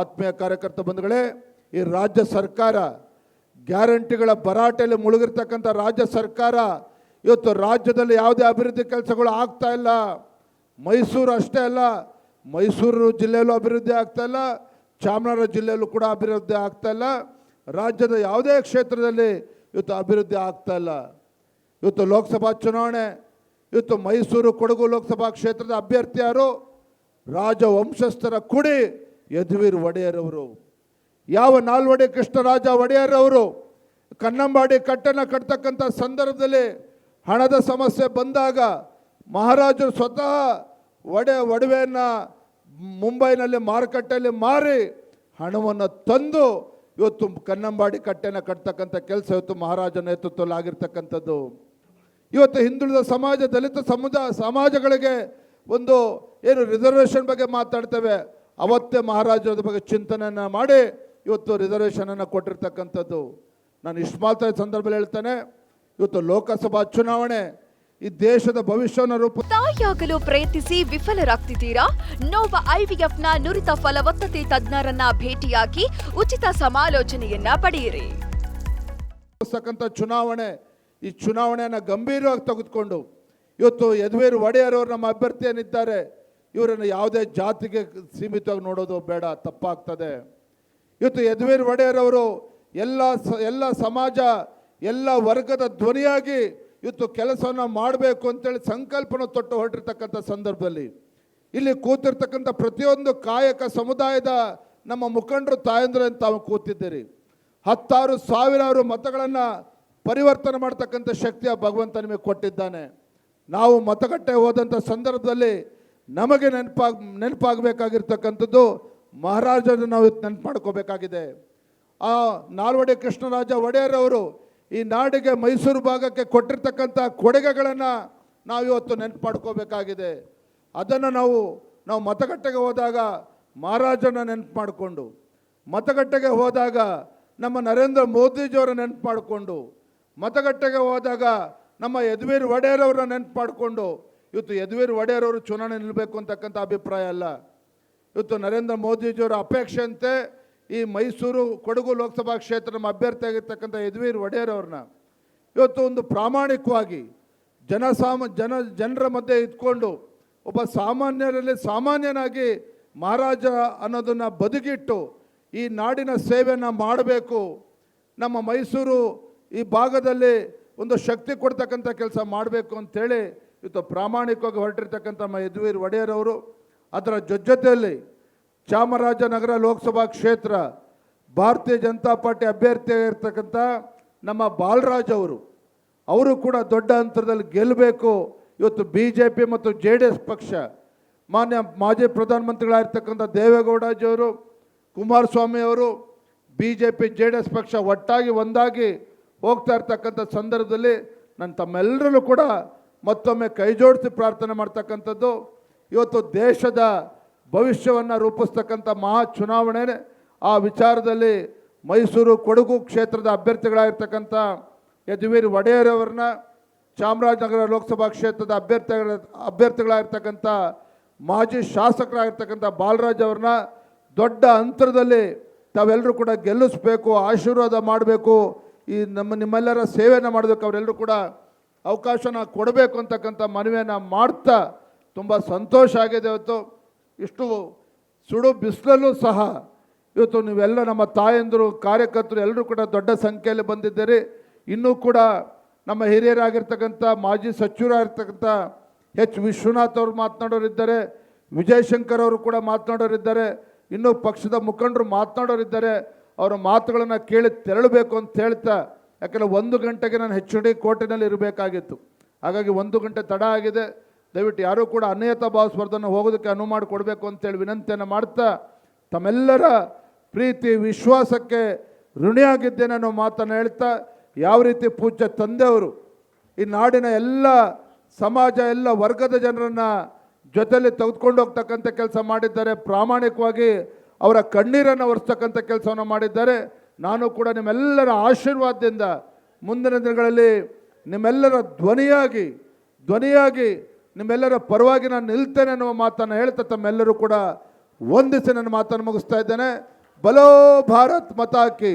ಆತ್ಮೀಯ ಕಾರ್ಯಕರ್ತ ಬಂಧುಗಳೇ, ಈ ರಾಜ್ಯ ಸರ್ಕಾರ ಗ್ಯಾರಂಟಿಗಳ ಭರಾಟೆಯಲ್ಲಿ ಮುಳುಗಿರ್ತಕ್ಕಂಥ ರಾಜ್ಯ ಸರ್ಕಾರ ಇವತ್ತು ರಾಜ್ಯದಲ್ಲಿ ಯಾವುದೇ ಅಭಿವೃದ್ಧಿ ಕೆಲಸಗಳು ಆಗ್ತಾ ಇಲ್ಲ. ಮೈಸೂರು ಅಷ್ಟೇ ಅಲ್ಲ, ಮೈಸೂರು ಜಿಲ್ಲೆಯಲ್ಲೂ ಅಭಿವೃದ್ಧಿ ಆಗ್ತಾ ಇಲ್ಲ, ಚಾಮರಾಜ ಜಿಲ್ಲೆಯಲ್ಲೂ ಕೂಡ ಅಭಿವೃದ್ಧಿ ಆಗ್ತಾ ಇಲ್ಲ. ರಾಜ್ಯದ ಯಾವುದೇ ಕ್ಷೇತ್ರದಲ್ಲಿ ಇವತ್ತು ಅಭಿವೃದ್ಧಿ ಆಗ್ತಾ ಇಲ್ಲ. ಇವತ್ತು ಲೋಕಸಭಾ ಚುನಾವಣೆ, ಇವತ್ತು ಮೈಸೂರು ಕೊಡಗು ಲೋಕಸಭಾ ಕ್ಷೇತ್ರದ ಅಭ್ಯರ್ಥಿಯಾರು ರಾಜವಂಶಸ್ಥರ ಕುಡಿ ಯದುವೀರ್ ಒಡೆಯರವರು ಯಾವ ನಾಲ್ವಡಿ ಕೃಷ್ಣರಾಜ ಒಡೆಯರ್ ಅವರು ಕನ್ನಂಬಾಡಿ ಕಟ್ಟನ್ನು ಕಟ್ತಕ್ಕಂಥ ಸಂದರ್ಭದಲ್ಲಿ ಹಣದ ಸಮಸ್ಯೆ ಬಂದಾಗ ಮಹಾರಾಜರು ಸ್ವತಃ ಒಡೆ, ಒಡವೆಯನ್ನು ಮುಂಬೈನಲ್ಲಿ ಮಾರುಕಟ್ಟೆಯಲ್ಲಿ ಮಾರಿ ಹಣವನ್ನು ತಂದು ಇವತ್ತು ಕನ್ನಂಬಾಡಿ ಕಟ್ಟೆನ ಕಟ್ತಕ್ಕಂಥ ಕೆಲಸ ಇವತ್ತು ಮಹಾರಾಜ ನೇತೃತ್ವದಲ್ಲಿ ಆಗಿರ್ತಕ್ಕಂಥದ್ದು. ಇವತ್ತು ಹಿಂದುಳಿದ ಸಮಾಜ, ದಲಿತ ಸಮುದಾಯ ಸಮಾಜಗಳಿಗೆ ಒಂದು ಏನು ರಿಸರ್ವೇಷನ್ ಬಗ್ಗೆ ಮಾತಾಡ್ತೇವೆ. ಅವತ್ತೇ ಮಹಾರಾಜರ ಬಗ್ಗೆ ಚಿಂತನೆಯನ್ನು ಮಾಡಿ ಇವತ್ತು ರಿಸರ್ವೇಷನನ್ನು ಕೊಟ್ಟಿರ್ತಕ್ಕಂಥದ್ದು. ನಾನು ಇಷ್ಟು ಮಾತ್ರ ಸಂದರ್ಭದಲ್ಲಿ ಹೇಳ್ತೇನೆ ಇವತ್ತು ಲೋಕಸಭಾ ಚುನಾವಣೆ ಈ ದೇಶದ ಭವಿಷ್ಯವನ್ನು ರೂಪ ತಾಯಿಯಾಗಲು ಪ್ರಯತ್ನಿಸಿ ವಿಫಲರಾಗ್ತಿದ್ದೀರಾ? ನೋವ ಐವಿಎಫ್ನ ನುರಿತ ಫಲವತ್ತತೆ ತಜ್ಞರನ್ನ ಭೇಟಿಯಾಗಿ ಉಚಿತ ಸಮಾಲೋಚನೆಯನ್ನ ಪಡೆಯಿರಿ. ಚುನಾವಣೆ ಈ ಚುನಾವಣೆಯನ್ನು ಗಂಭೀರವಾಗಿ ತೆಗೆದುಕೊಂಡು ಇವತ್ತು ಯದುವೀರ್ ಒಡೆಯರ್ ಅವರು ನಮ್ಮ ಅಭ್ಯರ್ಥಿ ಏನಿದ್ದಾರೆ ಇವರನ್ನು ಯಾವುದೇ ಜಾತಿಗೆ ಸೀಮಿತವಾಗಿ ನೋಡೋದು ಬೇಡ, ತಪ್ಪಾಗ್ತದೆ. ಇವತ್ತು ಯದುವೀರ್ ಒಡೆಯರ್ ಅವರು ಎಲ್ಲ ಸ, ಎಲ್ಲ ಸಮಾಜ, ಎಲ್ಲ ವರ್ಗದ ಧ್ವನಿಯಾಗಿ ಇವತ್ತು ಕೆಲಸವನ್ನು ಮಾಡಬೇಕು ಅಂತೇಳಿ ಸಂಕಲ್ಪನ ತೊಟ್ಟು ಹೊರಟಿರ್ತಕ್ಕಂಥ ಸಂದರ್ಭದಲ್ಲಿ. ಇಲ್ಲಿ ಕೂತಿರ್ತಕ್ಕಂಥ ಪ್ರತಿಯೊಂದು ಕಾಯಕ ಸಮುದಾಯದ ನಮ್ಮ ಮುಖಂಡರು, ತಾಯಂದ್ರೆ ತಾವು ಕೂತಿದ್ದೀರಿ. ಹತ್ತಾರು ಸಾವಿರಾರು ಮತಗಳನ್ನು ಪರಿವರ್ತನೆ ಮಾಡ್ತಕ್ಕಂಥ ಶಕ್ತಿಯ ಭಗವಂತ ನಿಮಗೆ ಕೊಟ್ಟಿದ್ದಾನೆ. ನಾವು ಮತಗಟ್ಟೆ ಹೋದಂಥ ಸಂದರ್ಭದಲ್ಲಿ ನಮಗೆ ನೆನಪಾಗ, ನೆನಪಾಗಬೇಕಾಗಿರ್ತಕ್ಕಂಥದ್ದು ಮಹಾರಾಜರನ್ನು ನಾವು ನೆನಪು ಮಾಡ್ಕೋಬೇಕಾಗಿದೆ. ಆ ನಾಲ್ವಡಿ ಕೃಷ್ಣರಾಜ ಒಡೆಯರ್ ಅವರು ಈ ನಾಡಿಗೆ ಮೈಸೂರು ಭಾಗಕ್ಕೆ ಕೊಟ್ಟಿರ್ತಕ್ಕಂಥ ಕೊಡುಗೆಗಳನ್ನು ನಾವು ಇವತ್ತು ನೆನಪು ಮಾಡ್ಕೋಬೇಕಾಗಿದೆ. ಅದನ್ನು ನಾವು ನಾವು ಮತಗಟ್ಟೆಗೆ ಹೋದಾಗ ಮಹಾರಾಜನ ನೆನಪು ಮಾಡಿಕೊಂಡು, ಮತಗಟ್ಟೆಗೆ ಹೋದಾಗ ನಮ್ಮ ನರೇಂದ್ರ ಮೋದಿಜಿಯವರ ನೆನಪು ಮಾಡಿಕೊಂಡು, ಮತಗಟ್ಟೆಗೆ ಹೋದಾಗ ನಮ್ಮ ಯದುವೀರ್ ಒಡೆಯರ್ ಅವರ ನೆನಪು ಮಾಡಿಕೊಂಡು ಇವತ್ತು ಯದುವೀರ್ ಒಡೆಯರ್ ಅವರು ಚುನಾವಣೆ ನಿಲ್ಲಬೇಕು ಅಂತಕ್ಕಂಥ ಅಭಿಪ್ರಾಯ ಅಲ್ಲ. ಇವತ್ತು ನರೇಂದ್ರ ಮೋದಿಜಿಯವರ ಅಪೇಕ್ಷೆಯಂತೆ ಈ ಮೈಸೂರು ಕೊಡಗು ಲೋಕಸಭಾ ಕ್ಷೇತ್ರ ನಮ್ಮ ಅಭ್ಯರ್ಥಿ ಆಗಿರ್ತಕ್ಕಂಥ ಯದುವೀರ್ ಒಡೆಯರ್ ಅವ್ರನ್ನ. ಇವತ್ತು ಒಂದು ಪ್ರಾಮಾಣಿಕವಾಗಿ ಜನಸಾಮ ಜನ, ಜನರ ಮಧ್ಯೆ ಇದ್ಕೊಂಡು ಒಬ್ಬ ಸಾಮಾನ್ಯರಲ್ಲಿ ಸಾಮಾನ್ಯನಾಗಿ ಮಹಾರಾಜ ಅನ್ನೋದನ್ನು ಬದುಕಿಟ್ಟು ಈ ನಾಡಿನ ಸೇವೆಯನ್ನು ಮಾಡಬೇಕು. ನಮ್ಮ ಮೈಸೂರು ಈ ಭಾಗದಲ್ಲಿ ಒಂದು ಶಕ್ತಿ ಕೊಡ್ತಕ್ಕಂಥ ಕೆಲಸ ಮಾಡಬೇಕು ಅಂತೇಳಿ ಇವತ್ತು ಪ್ರಾಮಾಣಿಕವಾಗಿ ಹೊರಟಿರ್ತಕ್ಕಂಥ ನಮ್ಮ ಯದುವೀರ್ ಒಡೆಯರ್ ಅವರು ಅದರ ಜೊತೆಯಲ್ಲಿ ಚಾಮರಾಜನಗರ ಲೋಕಸಭಾ ಕ್ಷೇತ್ರ, ಭಾರತೀಯ ಜನತಾ ಪಾರ್ಟಿ ಅಭ್ಯರ್ಥಿಯಾಗಿರ್ತಕ್ಕಂಥ ನಮ್ಮ ಬಾಲರಾಜ್ ಅವರು ಅವರು ಕೂಡ ದೊಡ್ಡ ಅಂತರದಲ್ಲಿ ಗೆಲ್ಲಬೇಕು. ಇವತ್ತು ಬಿ ಜೆ ಪಿ ಮತ್ತು ಜೆ ಡಿ ಎಸ್ ಪಕ್ಷ, ಮಾನ್ಯ ಮಾಜಿ ಪ್ರಧಾನಮಂತ್ರಿಗಳಾಗಿರ್ತಕ್ಕಂಥ ದೇವೇಗೌಡಜಿಯವರು ಕುಮಾರಸ್ವಾಮಿ ಅವರು B J P J D S ಪಕ್ಷ ಒಟ್ಟಾಗಿ ಒಂದಾಗಿ ಹೋಗ್ತಾ ಇರ್ತಕ್ಕಂಥ ಸಂದರ್ಭದಲ್ಲಿ ನಾನು ತಮ್ಮೆಲ್ಲರಲ್ಲೂ ಕೂಡ ಮತ್ತೊಮ್ಮೆ ಕೈಜೋಡಿಸಿ ಪ್ರಾರ್ಥನೆ ಮಾಡ್ತಕ್ಕಂಥದ್ದು. ಇವತ್ತು ದೇಶದ ಭವಿಷ್ಯವನ್ನು ರೂಪಿಸ್ತಕ್ಕಂಥ ಮಹಾ ಚುನಾವಣೆ ಆ ವಿಚಾರದಲ್ಲಿ ಮೈಸೂರು ಕೊಡಗು ಕ್ಷೇತ್ರದ ಅಭ್ಯರ್ಥಿಗಳಾಗಿರ್ತಕ್ಕಂಥ ಯದುವೀರ್ ಒಡೆಯರ್ ಅವ್ರನ್ನ ಚಾಮರಾಜನಗರ ಲೋಕಸಭಾ ಕ್ಷೇತ್ರದ ಅಭ್ಯರ್ಥಿಗಳ, ಅಭ್ಯರ್ಥಿಗಳಾಗಿರ್ತಕ್ಕಂಥ ಮಾಜಿ ಶಾಸಕರಾಗಿರ್ತಕ್ಕಂಥ ಬಾಲರಾಜ್ ಅವ್ರನ್ನ ದೊಡ್ಡ ಅಂತರದಲ್ಲಿ ತಾವೆಲ್ಲರೂ ಕೂಡ ಗೆಲ್ಲಿಸ್ಬೇಕು, ಆಶೀರ್ವಾದ ಮಾಡಬೇಕು. ಈ ನಮ್ಮ ನಿಮ್ಮೆಲ್ಲರ ಸೇವೆಯನ್ನು ಮಾಡಬೇಕು, ಅವರೆಲ್ಲರೂ ಕೂಡ ಅವಕಾಶನ ಕೊಡಬೇಕು ಅಂತಕ್ಕಂಥ ಮನವಿಯನ್ನು ಮಾಡ್ತಾ ತುಂಬ ಸಂತೋಷ ಆಗಿದೆ ಇವತ್ತು. ಇಷ್ಟು ಸುಡು ಬಿಸಿಲಲ್ಲೂ ಸಹ ಇವತ್ತು ನೀವೆಲ್ಲ ನಮ್ಮ ತಾಯಂದರು, ಕಾರ್ಯಕರ್ತರು ಎಲ್ಲರೂ ಕೂಡ ದೊಡ್ಡ ಸಂಖ್ಯೆಯಲ್ಲಿ ಬಂದಿದ್ದೀರಿ. ಇನ್ನೂ ಕೂಡ ನಮ್ಮ ಹಿರಿಯರಾಗಿರ್ತಕ್ಕಂಥ ಮಾಜಿ ಸಚಿವರಾಗಿರ್ತಕ್ಕಂಥ ಎಚ್. ವಿಶ್ವನಾಥ್ ಅವರು ಮಾತನಾಡೋರಿದ್ದಾರೆ. ವಿಜಯಶಂಕರ್ ಅವರು ಕೂಡ ಮಾತನಾಡೋರಿದ್ದಾರೆ. ಇನ್ನೂ ಪಕ್ಷದ ಮುಖಂಡರು ಮಾತನಾಡೋರಿದ್ದಾರೆ. ಅವರ ಮಾತುಗಳನ್ನು ಕೇಳಿ ತೆರಳಬೇಕು ಅಂತ ಹೇಳ್ತಾ ಯಾಕಂದರೆ ಒಂದು ಗಂಟೆಗೆ ನಾನು ಹೆಚ್ ಡಿ ಕೋರ್ಟಿನಲ್ಲಿ ಇರಬೇಕಾಗಿತ್ತು. ಹಾಗಾಗಿ ಒಂದು ಗಂಟೆ ತಡ ಆಗಿದೆ. ದಯವಿಟ್ಟು ಯಾರೂ ಕೂಡ ಅನಿಯತಾ ಭಾವ ಸ್ಪರ್ಧನೆ ಹೋಗೋದಕ್ಕೆ ಅನುವು ಮಾಡಿಕೊಡ್ಬೇಕು ಅಂತೇಳಿ ವಿನಂತಿಯನ್ನು ಮಾಡ್ತಾ ತಮ್ಮೆಲ್ಲರ ಪ್ರೀತಿ, ವಿಶ್ವಾಸಕ್ಕೆ ಋಣಿಯಾಗಿದ್ದೇನೆ ಅನ್ನೋ ಮಾತನ್ನು ಹೇಳ್ತಾ ಯಾವ ರೀತಿ ಪೂಜ್ಯ ತಂದೆಯವರು ಈ ನಾಡಿನ ಎಲ್ಲ ಸಮಾಜ, ಎಲ್ಲ ವರ್ಗದ ಜನರನ್ನು ಜೊತೆಯಲ್ಲಿ ತೆಗೆದುಕೊಂಡು ಹೋಗ್ತಕ್ಕಂಥ ಕೆಲಸ ಮಾಡಿದ್ದಾರೆ. ಪ್ರಾಮಾಣಿಕವಾಗಿ ಅವರ ಕಣ್ಣೀರನ್ನು ಒರೆಸ್ತಕ್ಕಂಥ ಕೆಲಸವನ್ನು ಮಾಡಿದ್ದಾರೆ. ನಾನು ಕೂಡ ನಿಮ್ಮೆಲ್ಲರ ಆಶೀರ್ವಾದದಿಂದ ಮುಂದಿನ ದಿನಗಳಲ್ಲಿ ನಿಮ್ಮೆಲ್ಲರ ಧ್ವನಿಯಾಗಿ ಧ್ವನಿಯಾಗಿ ನಿಮ್ಮೆಲ್ಲರ ಪರವಾಗಿ ನಾನು ನಿಲ್ತೇನೆ ಅನ್ನುವ ಮಾತನ್ನು ಹೇಳ್ತಾ ತಮ್ಮೆಲ್ಲರೂ ಕೂಡ ಒಂದಿಸಿ ನನ್ನ ಮಾತನ್ನು ಮುಗಿಸ್ತಾ ಇದ್ದೇನೆ. ಬಲೋ ಭಾರತ್ ಮತಾಕಿ